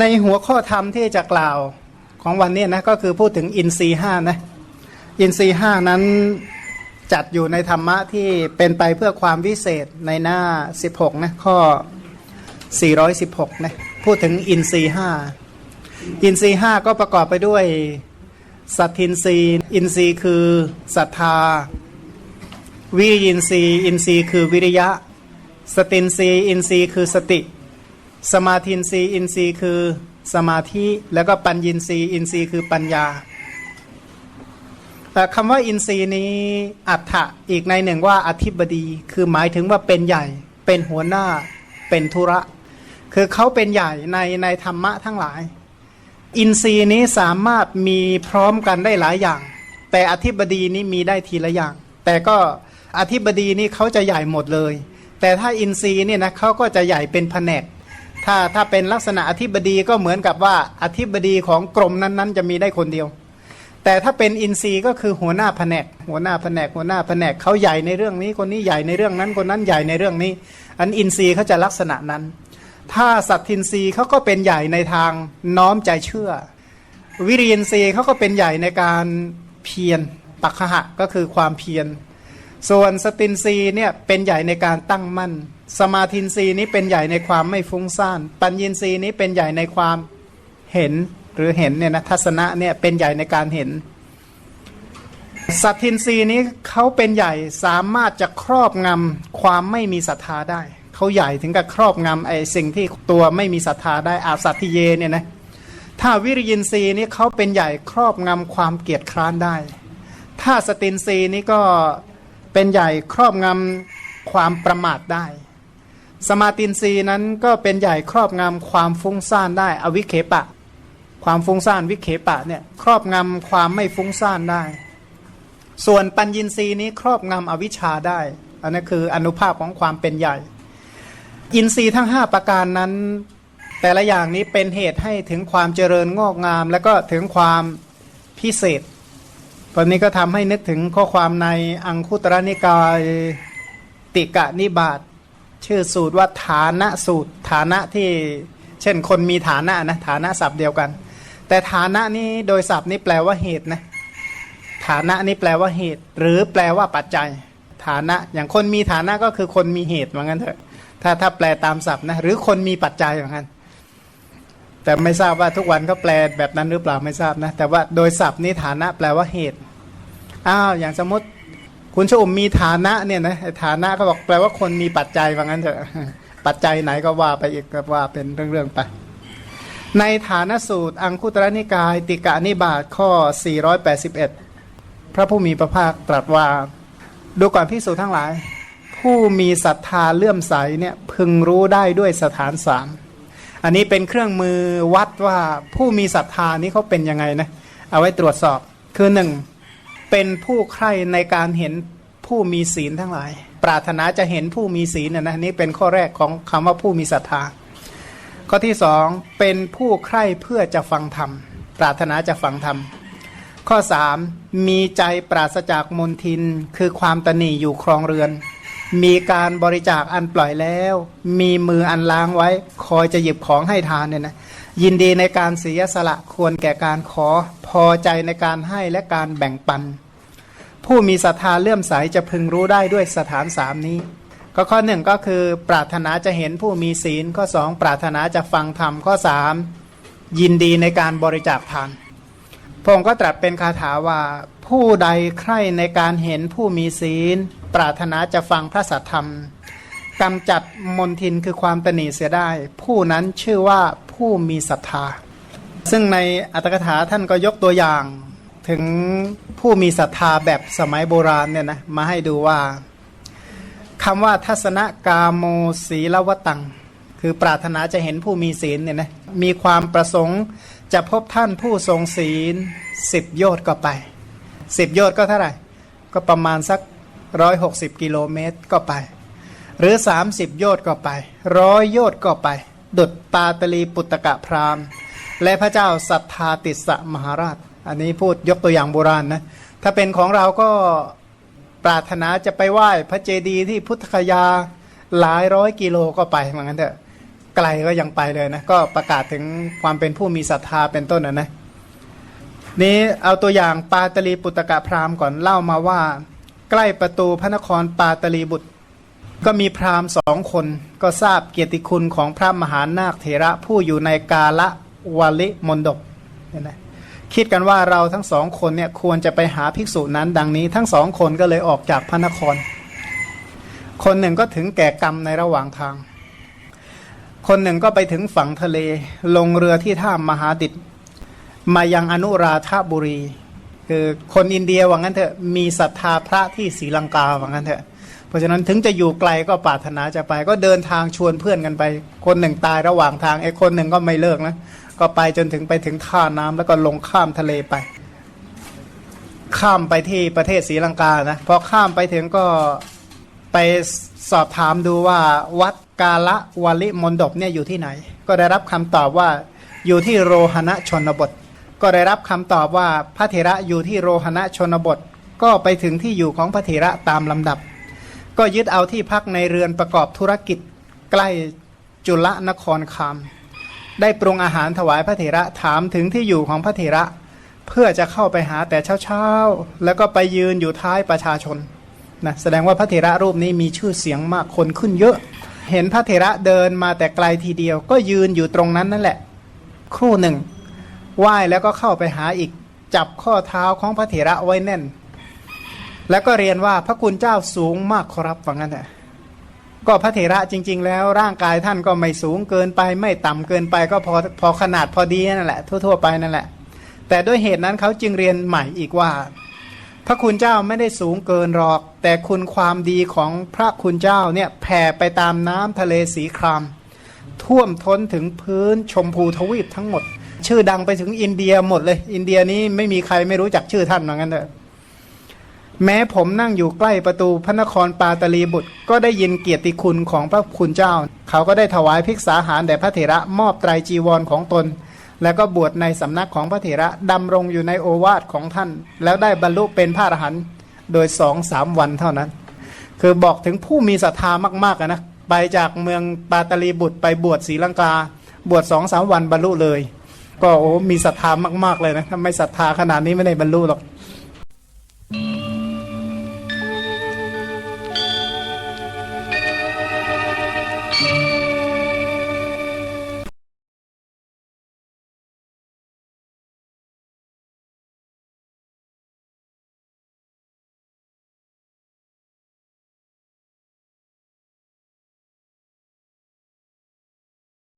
ในหัวข้อธรรมที่จะกล่าวของวันนี้นะก็คือพูดถึงอินทรีห้านะอินทรีห้านั้นจัดอยู่ในธรรมะที่เป็นไปเพื่อความวิเศษในหน้า 16นะข้อ 416นะพูดถึงอินทรีห้าอินทรีห้าก็ประกอบไปด้วยสัตทินทรีอินทรีคือศรัทธา วิริยินทรีอินทรีคือวิริยะ สตินทรีอินทรีคือสติ สมาธินทรีอินทรีย์คือสมาธิแล้วก็ปัญญินทรีย์อินทรีย์คือปัญญาแต่คำว่าอินทรีย์นี้อัฏฐะอีกในหนึ่งว่าอธิบดี คือหมายถึงว่าเป็นใหญ่ เป็นหัวหน้า เป็นธุระ คือเขาเป็นใหญ่ในในธรรมะทั้งหลาย อินทรีย์นี้สามารถมีพร้อมกันได้หลายอย่าง แต่อธิบดีนี้มีได้ทีละอย่าง แต่ก็อธิบดีนี่เขาจะใหญ่หมดเลย แต่ถ้าอินทรีย์เนี่ยนะเขาก็จะใหญ่เป็นแผนก ถ้าถ้าเป็นลักษณะอธิบดีก็เหมือนกับว่าอธิบดีของกรมนั้นๆ จะมีได้คนเดียว แต่ถ้าเป็นอินทรีย์ก็คือหัวหน้าแผนก หัวหน้าแผนกหัวหน้าแผนกเขาใหญ่ในเรื่องนี้คนนี้ใหญ่ในเรื่องนั้นคนนั้นใหญ่ในเรื่องนี้ อันอินทรีย์เขาจะลักษณะนั้น ถ้าสัตทินทรีย์เขาก็เป็นใหญ่ในทางน้อมใจเชื่อ วิริยินทรีย์เขาก็เป็นใหญ่ในการเพียรปักขะก็คือความเพียรส่วนสตินทรีย์เนี่ยเป็นใหญ่ในการตั้งมั่น สมาธินรีนี้เป็นใหญ่ในความไม่ฟุ้งซ่าน ปัญญินรีนี้เป็นใหญ่ในความเห็นหรือเห็นเนี่ยนะทัศนะเนี่ยเป็นใหญ่ในการเห็น สัตทินรีนี้เขาเป็นใหญ่สามารถจะครอบงำความไม่มีศรัทธาได้ เขาใหญ่ถึงกับครอบงำไอ้สิ่งที่ตัวไม่มีศรัทธาได้อาสัตทิเยเนี่ยนะถ้าวิริยินทรีย์นี้เขาเป็นใหญ่ครอบงำความเกียจคร้านได้ ถ้าสตินรีย์นี้ก็เป็นใหญ่ครอบงำความประมาทได้ สมาตินรีนั้นก็เป็นใหญ่ครอบงำความฟุ้งซ่านได้ อวิเคปะ ความฟุ้งซ่านวิเคปะเนี่ยครอบงำความไม่ฟุ้งซ่านได้ ส่วนปัญญินรีนี้ครอบงำอวิชชาได้ อันนั้นคืออนุภาพของความเป็นใหญ่ อินทรีย์ทั้ง 5 ประการนั้น แต่ละอย่างนี้เป็นเหตุให้ถึงความเจริญงอกงาม และก็ถึงความพิเศษตอนนี้ก็ทำให้นึกถึงข้อความในอังคุตรนิกายติกะนิบาต ชื่อสูตรว่าฐานะสูตรฐานะที่เช่นคนมีฐานะนะฐานะศัพท์เดียวกัน แต่ฐานะนี้โดยศัพท์นี้แปลว่าเหตุนะฐานะนี่แปลว่าเหตุ หรือแปลว่าปัจจัย ฐานะอย่างคนมีฐานะก็คือคนมีเหตุเหมือนกันเถอะถ้าถ้าแปลตามศัพท์นะหรือคนมีปัจจัยเหมือนกันแต่ไม่ทราบว่าทุกวันก็แปลแบบนั้นหรือเปล่าไม่ทราบนะแต่ว่าโดยศัพท์นี้ฐานะแปลว่าเหตุอ้าวอย่างสมมติ คุณชอมมีฐานะเนี่ยนะฐานะก็บอกแปลว่าคนมีปัจจัยว่างั้นเถอะปัจจัยไหนก็ว่าไปอีกก็ว่าเป็นเรื่องๆไป ในฐานสูตร อังคุตรนิกาย ติกานิบาตข้อ 481 พระผู้มีพระภาคตรัสว่า ดูก่อนพิสูจนทั้งหลาย ผู้มีศรัทธาเลื่อมใสเนี่ยพึงรู้ได้ด้วยสถานสามอันนี้เป็นเครื่องมือวัดว่าผู้มีศรัทธานี้เขาเป็นยังไงนะเอาไว้ตรวจสอบคือหนึ่ง เป็นผู้ใคร่ในการเห็นผู้มีศีลทั้งหลาย ปรารถนาจะเห็นผู้มีศีลนะนะนี่เป็นข้อแรกของคำว่าผู้มีศรัทธา ข้อที่สองเป็นผู้ใคร่เพื่อจะฟังธรรม ปรารถนาจะฟังธรรม ข้อสามมีใจปราศจากมนทิน คือความตนีอยู่ครองเรือน มีการบริจาคอันปล่อยแล้ว มีมืออันล้างไว้ คอยจะหยิบของให้ทานเนี่ยนะยินดีในการเสียสละควรแก่การขอพอใจในการให้และการแบ่งปัน ผู้มีศรัทธาเลื่อมใสจะพึงรู้ได้ด้วยสถานสามนี้ ก็ข้อหนึ่งก็คือ ปรารถนาจะเห็นผู้มีศีลข้อสองปรารถนาจะฟังธรรมข้อสามยินดีในการบริจาคทานพงค์ก็ตรัสเป็นคาถาว่า ผู้ใดใคร่ในการเห็นผู้มีศีล ปรารถนาจะฟังพระสัทธรรมกำจัดมนทินคือความตนีเสียได้ ผู้นั้นชื่อว่าผู้มีศรัทธา ซึ่งในอัตถกถาท่านก็ยกตัวอย่าง ถึงผู้มีศรัทธาแบบสมัยโบราณเนี่ยนะมาให้ดูว่าคำว่าทัศนกาโมศีลวตัง คือปรารถนาจะเห็นผู้มีศีลเนี่ยนะมีความประสงค์จะพบท่านผู้ทรงศีลสิบโยชน์ก็ไปสิบโยชน์ก็เท่าไหร่ ก็ประมาณสักร้อยหกสิบกิโลเมตรก็ไป หรือสามสิบโยชน์ก็ไปร้อยโยชน์ก็ไป ดุดปาตลีปุตตะพราหมและพระเจ้าสัทธาติสมหาราช อันนี้พูดยกตัวอย่างโบราณนะ ถ้าเป็นของเราก็ปรารถนาจะไปไหว้พระเจดีย์ที่พุทธคยาหลายร้อยกิโลก็ไปเหมือนกันเถอะไกลก็ยังไปเลยนะ ก็ประกาศถึงความเป็นผู้มีศรัทธาเป็นต้นนะนะนี้เอาตัวอย่างปาตลีปุตตกะพราหมณ์ก่อนเล่ามาว่า ใกล้ประตูพระนครปาตลีบุตร ก็มีพราหมณ์สองคน ก็ทราบเกียรติคุณของพระมหานาคเถระผู้อยู่ในกาละวลิมนดกเห็นไหม คิดกันว่าเราทั้งสองคนเนี่ยควรจะไปหาภิกษุนั้นดังนี้ ทั้งสองคนก็เลยออกจากพระนคร คนหนึ่งก็ถึงแก่กรรมในระหว่างทาง คนหนึ่งก็ไปถึงฝั่งทะเล ลงเรือที่ท่ามหาดิตมายังอนุราธบุรี คือคนอินเดียว่างั้นเถอะมีศรัทธาพระที่ศรีลังกาว่างั้นเถอะเพราะฉะนั้นถึงจะอยู่ไกลก็ปรารถนาจะไป ก็เดินทางชวนเพื่อนกันไป คนหนึ่งตายระหว่างทางไอ้คนหนึ่งก็ไม่เลิกนะ ก็ไปจนถึงไปถึงท่าน้ำแล้วก็ลงข้ามทะเลไป ข้ามไปที่ประเทศศรีลังกานะพอข้ามไปถึงก็ไปสอบถามดูว่าวัดกาละวลิมนดบเนี่ยอยู่ที่ไหน ก็ได้รับคำตอบว่าอยู่ที่โรหณะชนบท ก็ได้รับคำตอบว่าพระเถระอยู่ที่โรหณะชนบท ก็ไปถึงที่อยู่ของพระเถระตามลำดับ ก็ยึดเอาที่พักในเรือนประกอบธุรกิจใกล้จุลนครคาม ได้ปรุงอาหารถวายพระเถระถามถึงที่อยู่ของพระเถระ เพื่อจะเข้าไปหาแต่เช้าๆ แล้วก็ไปยืนอยู่ท้ายประชาชนนะแสดงว่าพระเถระรูปนี้มีชื่อเสียงมากคนขึ้นเยอะ เห็นพระเถระเดินมาแต่ไกลทีเดียว ก็ยืนอยู่ตรงนั้นนั่นแหละ ครู่หนึ่งไหว้แล้วก็เข้าไปหาอีกจับข้อเท้าของพระเถระไว้แน่น แล้วก็เรียนว่าพระคุณเจ้าสูงมากครับว่างั้นแหละ ก็พระเถระจริง ๆ แล้วร่างกายท่านก็ไม่สูงเกินไป ไม่ต่ำเกินไปก็พอพอขนาดพอดีนั่นแหละทั่วๆไปนั่นแหละ แต่ด้วยเหตุนั้นเขาจึงเรียนใหม่อีกว่า พระคุณเจ้าไม่ได้สูงเกินหรอก แต่คุณความดีของพระคุณเจ้าเนี่ยแผ่ไปตามน้ำทะเลสีคราม ท่วมท้นถึงพื้นชมพูทวีปทั้งหมด ชื่อดังไปถึงอินเดียหมดเลย อินเดียนี้ไม่มีใครไม่รู้จักชื่อท่านเหมือนกันเถอะ แม้ผมนั่งอยู่ใกล้ประตูพระนครปาตลีบุตร ก็ได้ยินเกียรติคุณของพระคุณเจ้า เขาก็ได้ถวายภิกษาหารแด่พระเถระมอบไตรจีวรของตน แล้วก็บวชในสำนักของพระเถระดำรงอยู่ในโอวาทของท่าน แล้วได้บรรลุเป็นพระอรหันต์โดยสองสามวันเท่านั้น คือบอกถึงผู้มีศรัทธามากๆนะไปจากเมืองปาตลีบุตรไปบวชศรีลังกา บวชสองสามวันบรรลุเลย ก็โอ้มีศรัทธามาก ๆเลยนะถ้าไม่ศรัทธาขนาดนี้ไม่ได้บรรลุหรอก